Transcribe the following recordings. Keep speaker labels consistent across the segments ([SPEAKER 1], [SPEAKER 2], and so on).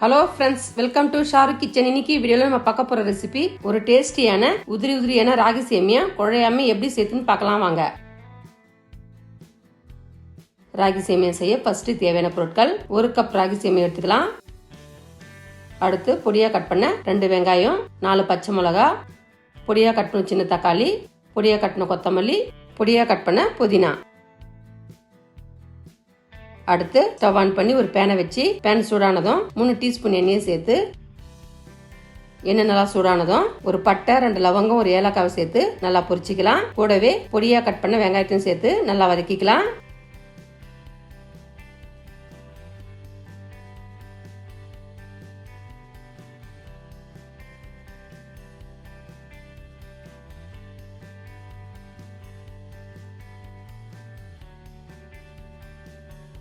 [SPEAKER 1] Hello friends welcome to Sharu kitchen இன்னைக்கு வீடியோவில் நம்ம பார்க்க போகிற ரெசிபி ஒரு டேஸ்டியான உதிரி உதிரியான ராகி சேமியா. குழையாம எப்படி சேர்த்துன்னு பார்க்கலாம் வாங்க. ராகி சேமியா செய்ய ஃபர்ஸ்ட் தேவையான பொருட்கள். ஒரு கப் ராகி சேமியா எடுத்துக்கலாம். அடுத்து பொடியாக கட் பண்ண ரெண்டு வெங்காயம் நாலு பச்சை மிளகா. பொடியாக கட் பண்ண சின்ன தக்காளி பொடியாக கட்டின கொத்தமல்லி பொடியாக கட் பண்ண புதினா. அடுத்து ஸ்டவ் ஆன் பண்ணி ஒரு பேனை வச்சு பேன் சூடானதும் மூணு டீஸ்பூன் எண்ணெயை சேர்த்து எண்ணெய் நல்லா சூடானதும் ஒரு பட்டை ரெண்டு லவங்கம் ஒரு ஏலக்காவை சேர்த்து நல்லா பொரிச்சிக்கலாம். கூடவே பொடியாக கட் பண்ண வெங்காயத்தையும் சேர்த்து நல்லா வதக்கிக்கலாம்.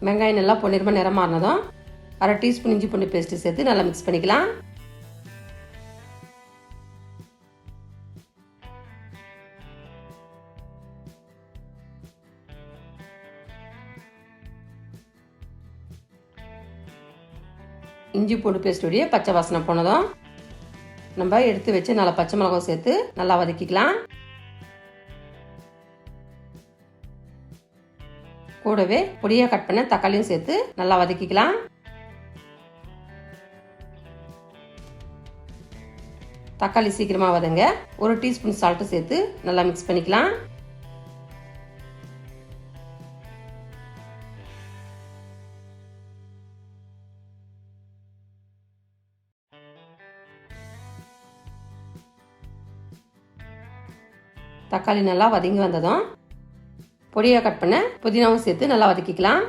[SPEAKER 1] வெங்காயம் நல்லா பொன்னிறமாக நிறம் அரை டீஸ்பூன் இஞ்சி பூண்டு பேஸ்ட்டு சேர்த்து நல்லா மிக்ஸ் பண்ணிக்கலாம். இஞ்சி பூண்டு பேஸ்ட்டுடைய பச்சை வாசனை போனதும் நம்ம எடுத்து வச்சு நல்லா பச்சை மிளகாய் சேர்த்து நல்லா வதக்கிக்கலாம். கூடவே பொடியாக கட் பண்ண தக்காளியும் சேர்த்து நல்லா வதக்கிக்கலாம். தக்காளி சீக்கிரமாக வதங்க ஒரு டீஸ்பூன் சால்ட்டு சேர்த்து நல்லா மிக்ஸ் பண்ணிக்கலாம். தக்காளி நல்லா வதங்கி வந்ததும் பொடியாக கட் பண்ண புதினாவும் சேர்த்து நல்லா வதக்கிக்கலாம்.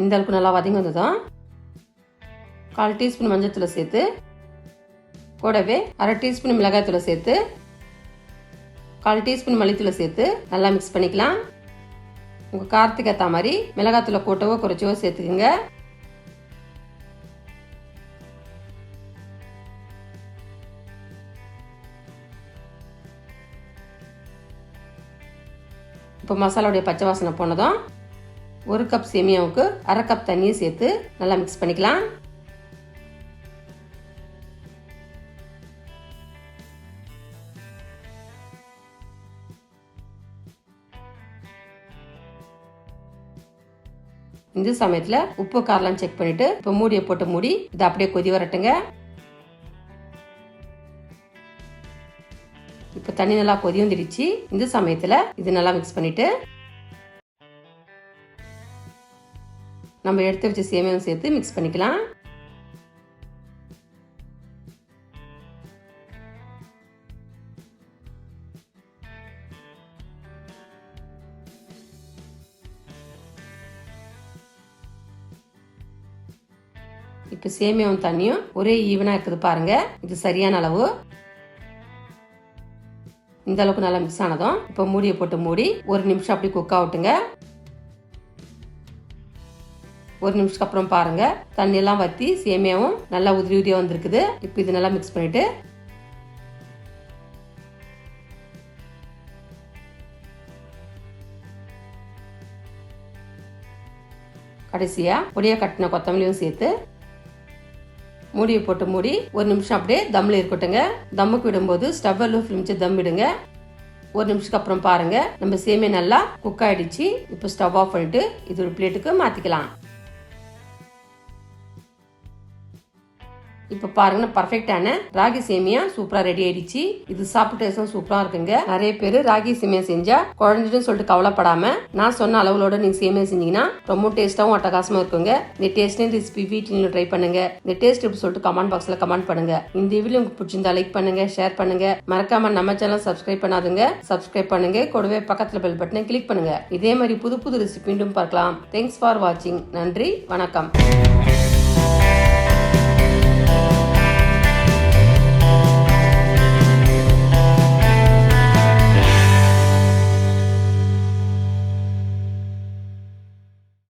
[SPEAKER 1] இந்த அளவுக்கு நல்லா வதங்கி வந்ததும் கால் டீஸ்பூன் மஞ்சத்தூளை சேர்த்து கூடவே அரை டீஸ்பூன் மிளகாய்த்தூளை சேர்த்து கால் டீஸ்பூன் மல்லித்தூளை சேர்த்து நல்லா மிக்ஸ் பண்ணிக்கலாம். உங்கள் காரத்துக்கு ஏற்ற மாதிரி மிளகாத்தூளை கூட்டவோ குறைச்சவோ சேர்த்துக்குங்க. இப்போ மசாலாவுடைய பச்சை வாசனை போனதும் ஒரு கப் சேமியாவுக்கு அரை கப் தண்ணியை சேர்த்து நல்லா மிக்ஸ் பண்ணிக்கலாம். இந்த சமயத்தில் உப்பு காரெல்லாம் செக் பண்ணிட்டு இப்போ மூடியை போட்டு மூடி இதை அப்படியே கொதி வரட்டுங்க. இப்போ தண்ணி நல்லா கொதி வந்துடுச்சு. இந்த சமயத்தில் இது நல்லா மிக்ஸ் பண்ணிட்டு நம்ம எடுத்து வச்ச சேமியாவும் சேர்த்து மிக்ஸ் பண்ணிக்கலாம். இப்போ சேமியாவும் தண்ணியும் ஒரே ஈவனாக இருக்குது பாருங்க. இது சரியான அளவு. இந்த அளவுக்கு நல்லா மிக்ஸ் ஆனதும் இப்போ மூடியை போட்டு மூடி ஒரு நிமிஷம் அப்படி குக் ஆகட்டுங்க. ஒரு நிமிஷத்துக்கு அப்புறம் பாருங்க. தண்ணியெல்லாம் வற்றி சேமியாவும் நல்லா உதிரி உதிரியாக வந்திருக்குது. இப்போ இது நல்லா மிக்ஸ் பண்ணிட்டு கடைசியாக பொடியாக கட்டின கொத்தமல்லியும் சேர்த்து மூடியை போட்டு மூடி ஒரு நிமிஷம் அப்படியே தம்மில் இருக்கட்டுங்க. தம்முக்கு விடும்போது ஸ்டவ் லோ ஃபிலிமிச்சு தம் விடுங்க. ஒரு நிமிஷத்துக்கு அப்புறம் பாருங்க. நம்ம சேமியா நல்லா குக் ஆயிடுச்சு. இப்போ ஸ்டவ் ஆஃப் பண்ணிட்டு இது ஒரு பிளேட்டுக்கு மாத்திக்கலாம். இப்போ பாருங்க பர்ஃபெக்டான ராகி சேமியா சூப்பரா ரெடி ஆயிடுச்சு. இது சாப்பிட்டு சூப்பரா இருக்குங்க. நிறைய பேர் ராகி சேமியா செஞ்சா குழஞ்சிட்டு சொல்லிட்டு கவலைப்படாம நான் சொன்ன அளவுகளோட நீங்க சேமியா செஞ்சீங்கன்னா ரொம்ப டேஸ்டாவும் அட்டகாசமா இருக்குங்க. இந்த டேஸ்ட் ரெசிபி வீட்டில் ட்ரை பண்ணுங்க. இந்த டேஸ்ட் எப்படி சொல்லிட்டு கமெண்ட் பாக்ஸ்ல கமெண்ட் பண்ணுங்க. இந்த வீடியோ உங்களுக்கு பிடிச்சிருந்தா லைக் பண்ணுங்க ஷேர் பண்ணுங்க. மறக்காம நம்ம சேனல் சப்ஸ்கிரைப் பண்ணாதுங்க. சப்ஸ்கிரைப் பண்ணுங்க. கூடவே பக்கத்துல பெல் பட்டனை கிளிக் பண்ணுங்க. இதே மாதிரி புது புது ரெசிபி மீண்டும் பார்க்கலாம். தேங்க்ஸ் ஃபார் வாட்சிங் நன்றி வணக்கம்.